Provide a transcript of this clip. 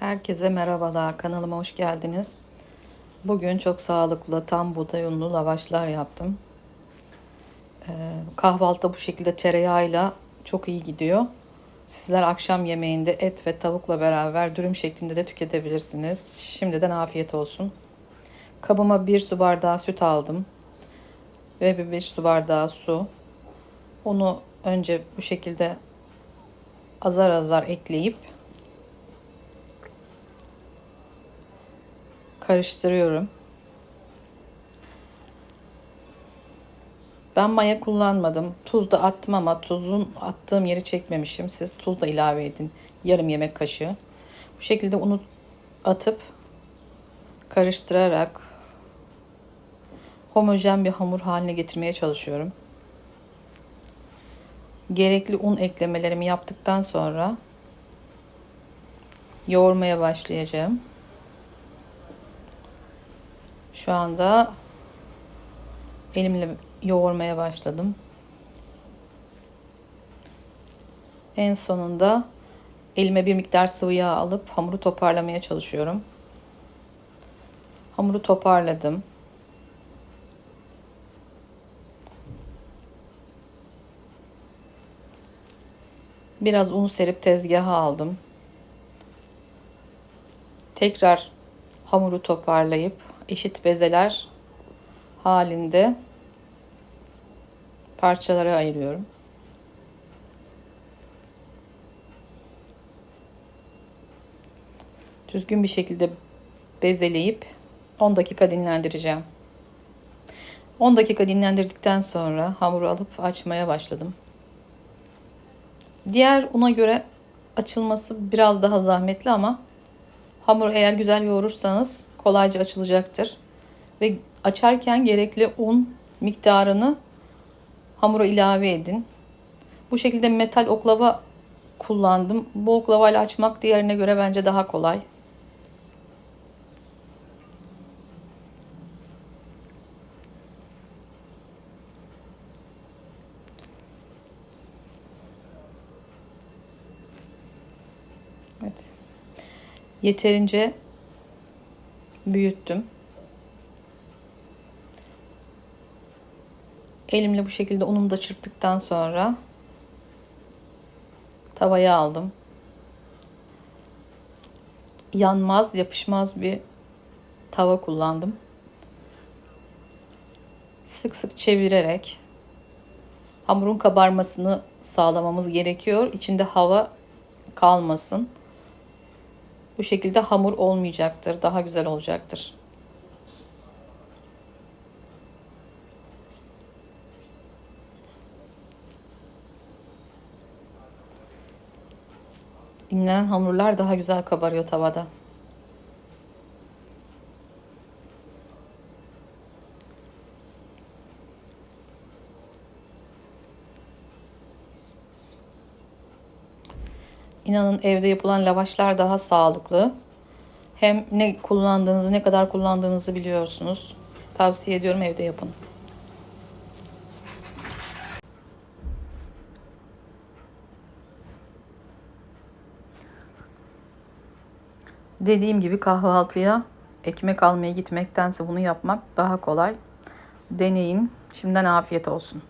Herkese merhabalar. Kanalıma hoş geldiniz. Bugün çok sağlıklı tam buğday unlu lavaşlar yaptım. Ee, kahvaltıda bu şekilde tereyağıyla çok iyi gidiyor. Sizler akşam yemeğinde et ve tavukla beraber dürüm şeklinde de tüketebilirsiniz. Şimdiden afiyet olsun. Kabıma bir su bardağı süt aldım. Ve bir, bir su bardağı su. Onu önce bu şekilde azar azar ekleyip karıştırıyorum. Ben maya kullanmadım. Tuz da attım ama tuzun attığım yeri çekmemişim. Siz tuz da ilave edin. Yarım yemek kaşığı. Bu şekilde unu atıp karıştırarak homojen bir hamur haline getirmeye çalışıyorum. Gerekli un eklemelerimi yaptıktan sonra yoğurmaya başlayacağım. Şu anda elimle yoğurmaya başladım. En sonunda elime bir miktar sıvı yağ alıp hamuru toparlamaya çalışıyorum. Hamuru toparladım. Biraz un serip tezgaha aldım. Tekrar hamuru toparlayıp eşit bezeler halinde parçalara ayırıyorum. Düzgün bir şekilde bezeleyip 10 dakika dinlendireceğim. 10 dakika dinlendirdikten sonra hamuru alıp açmaya başladım. Diğer una göre açılması biraz daha zahmetli ama hamuru eğer güzel yoğurursanız kolayca açılacaktır. Ve açarken gerekli un miktarını hamura ilave edin. Bu şekilde metal oklava kullandım. Bu oklavayla açmak diğerine göre bence daha kolay. Evet. Yeterince büyüttüm. Elimle bu şekilde unumu da çırptıktan sonra tavaya aldım. Yanmaz, yapışmaz bir tava kullandım. Sık sık çevirerek hamurun kabarmasını sağlamamız gerekiyor. İçinde hava kalmasın. Bu şekilde hamur olmayacaktır. Daha güzel olacaktır. Dinlenen hamurlar daha güzel kabarıyor tavada. İnanın evde yapılan lavaşlar daha sağlıklı. Hem ne kullandığınızı, ne kadar kullandığınızı biliyorsunuz. Tavsiye ediyorum evde yapın. Dediğim gibi kahvaltıya ekmek almaya gitmektense bunu yapmak daha kolay. Deneyin. Şimdiden afiyet olsun.